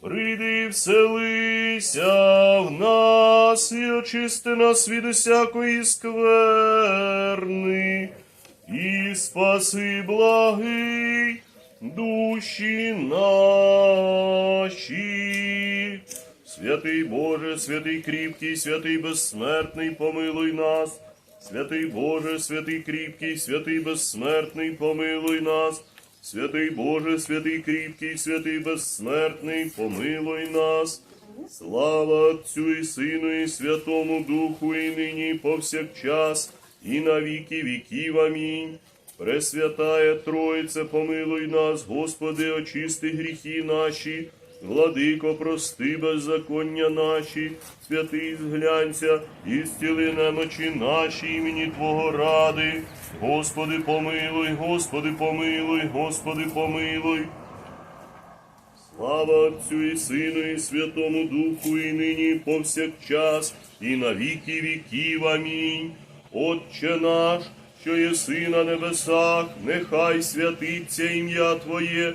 прийди вселися в нас і очисти нас від усякої скверни, і спаси благий душі наші. Святий Боже, святий кріпкий, святий безсмертний, помилуй нас. Святий Боже, святий кріпкий, святий безсмертний, помилуй нас. Святий Боже, святий кріпкий, святий безсмертний, помилуй нас. Слава Отцю і Сину, і Святому Духу, і нині, і повсякчас, і на віки віків. Амінь. Пресвятая Троїце, помилуй нас, Господи, очисти гріхи наші, владико, прости беззаконня наші, святий зглянься, і зціли немочі наші імені Твого ради. Господи, помилуй, Господи, помилуй, Господи, помилуй. Слава Отцю і Сину, і Святому Духу, і нині, і повсякчас, і на віки віків. Амінь. Отче наш, що єси на небесах, нехай святиться ім'я Твоє,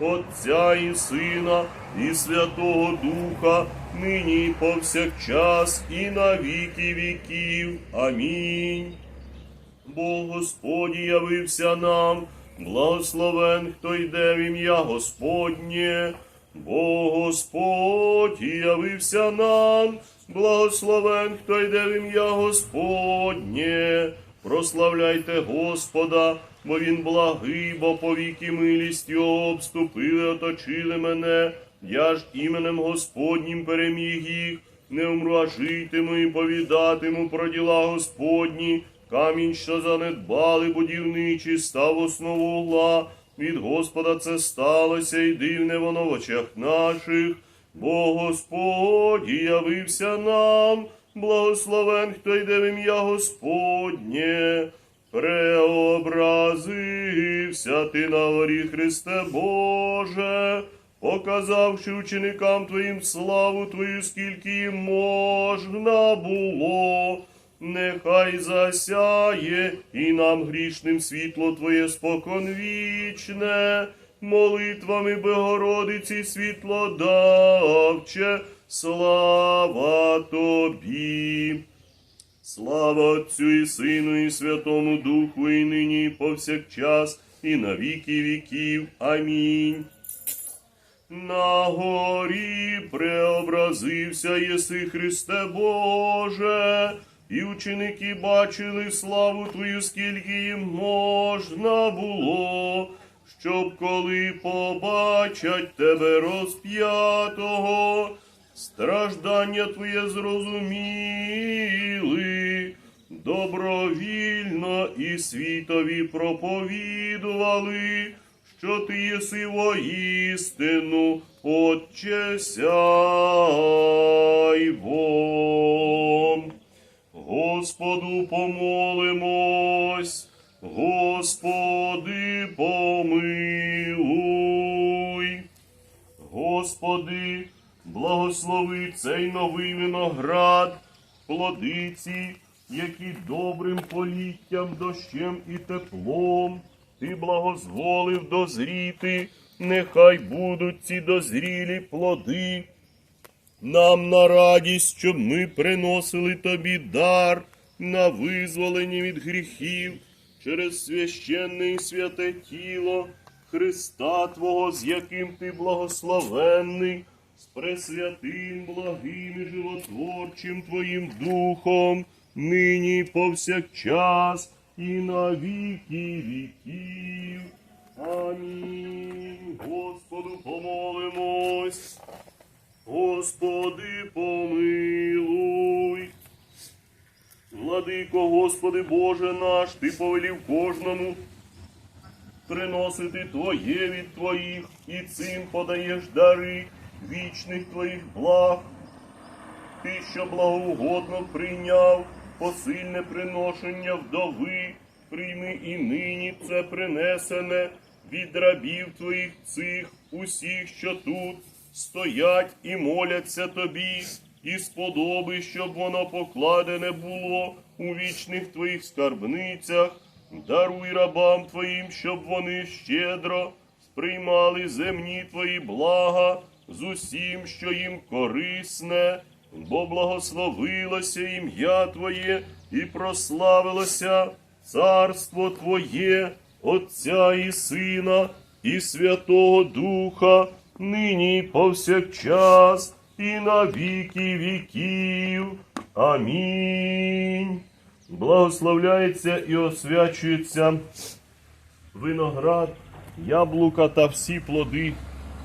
Отця і Сина, і Святого Духа, нині і повсякчас, і на віки віків. Амінь. Бог Господь явився нам, благословен, хто йде в ім'я Господнє. Бог Господь явився нам, благословен, хто йде в ім'я Господнє. Прославляйте Господа, бо Він благий, бо повіки милість Його обступили, оточили мене. Я ж іменем Господнім переміг їх, не умру, і повідатиму про діла Господні. Камінь, що занедбали будівничі, став основу угла. Від Господа це сталося, і дивне воно в очах наших. Бо Господь явився нам, благословен, хто йде в ім'я Господнє. Преобразився ти на горі Христе Боже, показавши ученикам Твоїм славу Твою, скільки можна було. Нехай засяє і нам грішним світло Твоє споконвічне, молитвами Богородиці світло давче, слава Тобі. Слава Отцю і Сину, і Святому Духу, і нині, і повсякчас, і на віки віків. Амінь. На горі преобразився єси Христе Боже, і ученики бачили славу Твою, скільки їм можна було, щоб коли побачать тебе розп'ятого, страждання Твоє зрозуміли, добровільно і світові проповідували, що ти єси воістину, Отче сяйвом. Господу помолимось, Господи помилуй. Господи, благослови цей новий виноград, плодиці, які добрим політтям, дощем і теплом ти благозволив дозріти, нехай будуть ці дозрілі плоди. Нам на радість, щоб ми приносили тобі дар на визволення від гріхів через священне і святе тіло Христа Твого, з яким ти благословенний, з пресвятим, благим і животворчим Твоїм Духом, нині повсякчас і на віки віків. Амінь. Господу помолимось. Господи, помилуй. Владико, Господи Боже наш, Ти повелів кожному приносити Твоє від Твоїх, і цим подаєш дари вічних Твоїх благ. Ти, що благоугодно прийняв посильне приношення вдови, прийми і нині це принесене від рабів Твоїх цих, усіх, що тут стоять і моляться Тобі, і сподоби, щоб воно покладене було у вічних Твоїх скарбницях. Даруй рабам Твоїм, щоб вони щедро сприймали земні Твої блага з усім, що їм корисне, бо благословилося ім'я Твоє і прославилося царство Твоє, Отця і Сина, і Святого Духа, нині і повсякчас, і на віки віків. Амінь. Благословляється і освячується виноград, яблука та всі плоди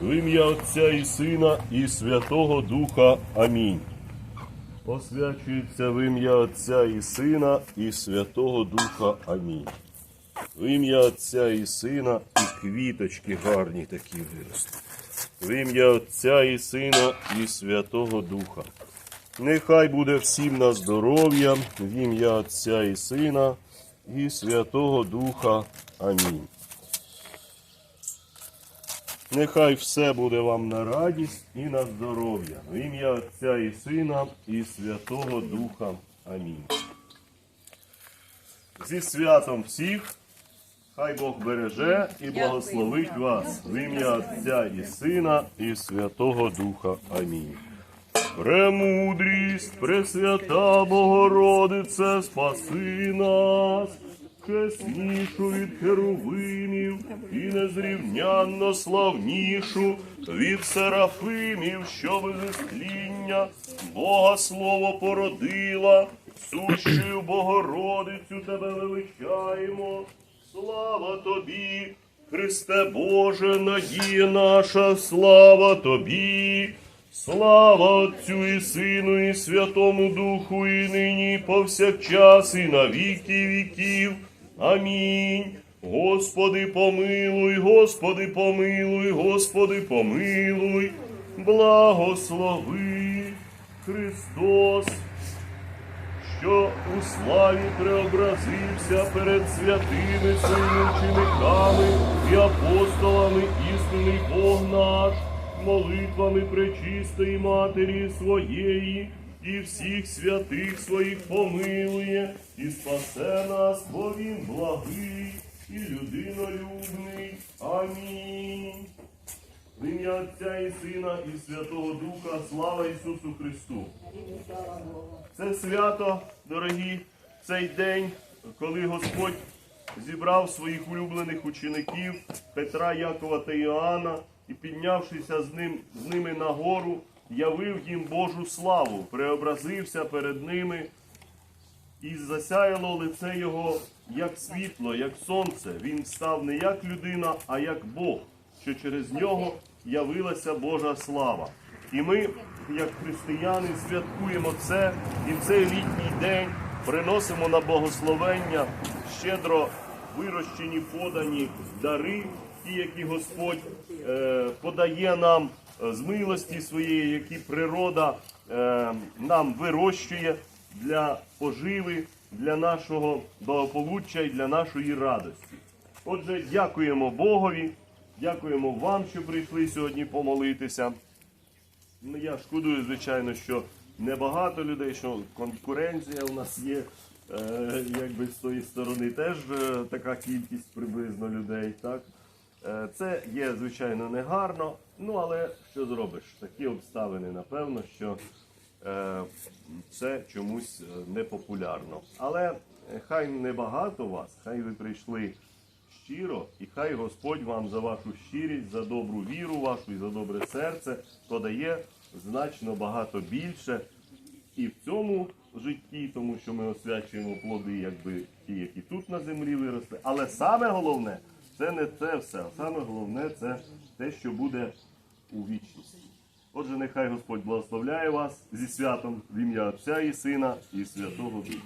в ім'я Отця і Сина і Святого Духа. Амінь. Освячується в ім'я Отця і Сина і Святого Духа. Амінь. В ім'я Отця і Сина і квіточки гарні такі виросли. В ім'я Отця і Сина і Святого Духа. Нехай буде всім на здоров'я, в ім'я Отця і Сина і Святого Духа. Амінь. Нехай все буде вам на радість і на здоров'я. В ім'я Отця і Сина і Святого Духа. Амінь. Зі святом всіх. Хай Бог береже і благословить вас в ім'я Отця і Сина і Святого Духа. Амінь. Премудрість, Пресвята Богородице, спаси нас, чеснішу від херувимів і незрівнянно славнішу від серафимів, що без Бога слово породила, сущою Богородицю тебе величаємо. Слава тобі, Христе Боже, надія наша, слава тобі. Слава Отцю і Сину, і Святому Духу, і нині, і повсякчас, і на віки віків. Амінь. Господи, помилуй, Господи, помилуй, Господи, помилуй, благослови Христос, що у славі преобразився перед святими своїми учениками і апостолами істинний Бог наш молитвами пречистої Матері своєї і всіх святих своїх помилує і спасе нас, бо Він благий і людинолюбний. Амінь. В ім'я Отця і Сина і Святого Духа, слава Ісусу Христу! Це свято, дорогі, цей день, коли Господь зібрав своїх улюблених учеників Петра, Якова та Іоанна і, піднявшися з, ним, з ними на гору, явив їм Божу славу, преобразився перед ними і засяяло лице його як світло, як сонце. Він став не як людина, а як Бог, що через нього явилася Божа слава. І ми, як християни, святкуємо це і в цей літній день приносимо на благословення щедро вирощені, подані дари, ті, які Господь е, подає нам з милості своєї, які природа е, нам вирощує для поживи, для нашого благополуччя і для нашої радості. Отже, дякуємо Богові, дякуємо вам, що прийшли сьогодні помолитися. Ну, я шкодую, звичайно, що небагато людей, що конкуренція у нас є. Е, якби з тої сторони теж е, така кількість приблизно людей. Так? Е, це є, звичайно, негарно. Ну, але що зробиш? Такі обставини, напевно, що е, це чомусь е, непопулярно. Але хай не багато вас, хай ви прийшли щиро, і хай Господь вам за вашу щирість, за добру віру вашу і за добре серце подає значно багато більше і в цьому житті, тому що ми освячуємо плоди, якби ті, які тут на землі виросли. Але саме головне це не це все. а Саме головне це те, що буде у вічності. Отже, нехай Господь благословляє вас зі святом в ім'я Отця і Сина і Святого Духа.